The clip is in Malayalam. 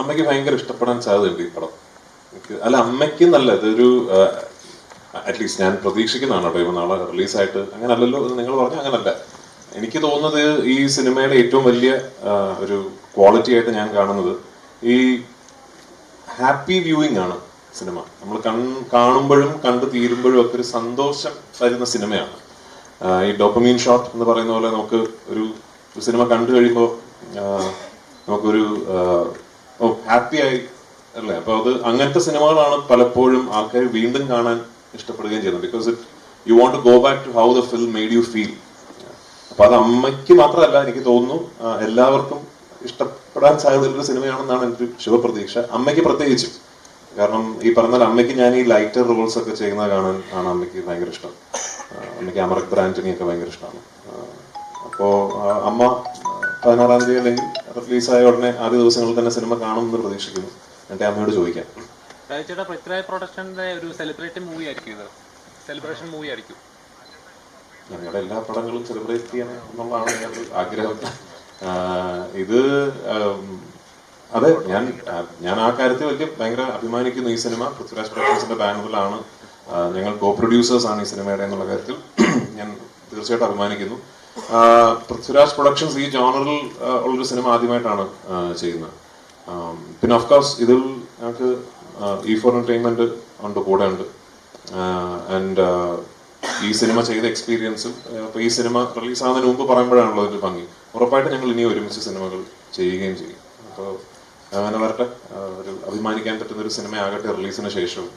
അമ്മയ്ക്ക് ഭയങ്കര ഇഷ്ടപ്പെടാൻ സാധ്യതയുണ്ട് ഈ പടം. അല്ല അമ്മയ്ക്ക് നല്ല ഇതൊരു അറ്റ്ലീസ്റ്റ് ഞാൻ പ്രതീക്ഷിക്കുന്നതാണ് കേട്ടോ ഇപ്പൊ നാളെ റിലീസായിട്ട്. അങ്ങനെ അല്ലല്ലോ എന്ന് നിങ്ങൾ പറഞ്ഞു അങ്ങനല്ല. എനിക്ക് തോന്നുന്നത് ഈ സിനിമയുടെ ഏറ്റവും വലിയ ഒരു ക്വാളിറ്റി ആയിട്ട് ഞാൻ കാണുന്നത് ഈ ഹാപ്പി വ്യൂയിങ് ആണ് സിനിമ. നമ്മൾ കൺ കാണുമ്പോഴും കണ്ടു തീരുമ്പോഴും ഒക്കെ ഒരു സന്തോഷം തരുന്ന സിനിമയാണ്. ഈ ഡോപ്പമീൻ ഷോട്ട് എന്ന് പറയുന്ന പോലെ നമുക്ക് ഒരു സിനിമ കണ്ടു കഴിയുമ്പോൾ നമുക്കൊരു ഓ ഹാപ്പി ആയി അല്ലേ? അപ്പൊ അത് അങ്ങനത്തെ സിനിമകളാണ് പലപ്പോഴും ആൾക്കാർ വീണ്ടും കാണാൻ ഇഷ്ടപ്പെടുകയും ചെയ്യുന്നത്. Because it you want to go back to how the film made you feel അപ്പൊ അത് അമ്മയ്ക്ക് മാത്രമല്ല എനിക്ക് തോന്നുന്നു എല്ലാവർക്കും ഇഷ്ടപ്പെടാൻ സാധ്യതയുള്ള സിനിമയാണെന്നാണ് എനിക്ക് ശുഭപ്രതീക്ഷ. അമ്മയ്ക്ക് പ്രത്യേകിച്ചും. കാരണം ഈ പറഞ്ഞാൽ അമ്മയ്ക്ക് ഞാൻ ഈ ലൈറ്റർ റോൾസ് ഒക്കെ ചെയ്യുന്നത് കാണാൻ ആണ് അമ്മയ്ക്ക് ഭയങ്കര ഇഷ്ടം. അമ്മയ്ക്ക് അമർക് ബ്രാൻഡനി ഒക്കെ ഭയങ്കര ഇഷ്ടമാണ്. അപ്പോ അമ്മ പതിനാറാം തീയതി അല്ലെങ്കിൽ റിലീസായ ഉടനെ ആദ്യ ദിവസങ്ങളിൽ തന്നെ സിനിമ കാണുമെന്ന് പ്രതീക്ഷിക്കുന്നു. എന്റെ അമ്മയോട് ചോദിക്കാം. ചേട്ടാ പൃഥ്വിരാജ് പ്രൊഡക്ഷന്റെ ഒരു സെലിബ്രേറ്റ് മൂവി ആയിരിക്കും ഇത്. സെലിബ്രേഷൻ മൂവി ആയിരിക്കും. ഞങ്ങളുടെ എല്ലാ പടങ്ങളും സെലിബ്രേറ്റ് ചെയ്യണം എന്നുള്ളതാണ് ഞങ്ങളുടെ ആഗ്രഹം. ഇത് അതെ ഞാൻ ഞാൻ ആ കാര്യത്തിൽ വലിയ ഭയങ്കര അഭിമാനിക്കുന്നു ഈ സിനിമ. പൃഥ്വിരാജ് പ്രൊഡക്ഷൻസിന്റെ ബാനറിലാണ്. ഞങ്ങൾ കോ പ്രൊഡ്യൂസേഴ്സ് ആണ് ഈ സിനിമയുടെ എന്നുള്ള കാര്യത്തിൽ. ഞാൻ തീർച്ചയായിട്ടും അഭിമാനിക്കുന്നു. പൃഥ്വിരാജ് പ്രൊഡക്ഷൻസ് ഈ ജോണറിൽ ഉള്ളൊരു സിനിമ ആദ്യമായിട്ടാണ് ചെയ്യുന്നത്. പിന്നെ ഓഫ് കോഴ്സ് ഇതിൽ ഞങ്ങൾക്ക് ഇ ഫോർ എന്റർടൈൻമെന്റ് ഉണ്ട് കൂടെ ഉണ്ട്. ആൻഡ് ഈ സിനിമ ചെയ്ത എക്സ്പീരിയൻസും ഇപ്പോൾ ഈ സിനിമ റിലീസാകുന്നതിന് മുമ്പ് പറയുമ്പോഴാണല്ലോ ഇതിന്റെ ഭംഗി. ഉറപ്പായിട്ട് ഞങ്ങൾ ഇനി ഒരുമിച്ച് സിനിമകൾ ചെയ്യുകയും ചെയ്യും. അപ്പോൾ അങ്ങനെ വരട്ടെ. ഒരു അഭിമാനിക്കാൻ പറ്റുന്ന ഒരു സിനിമയാകട്ടെ റിലീസിന് ശേഷവും.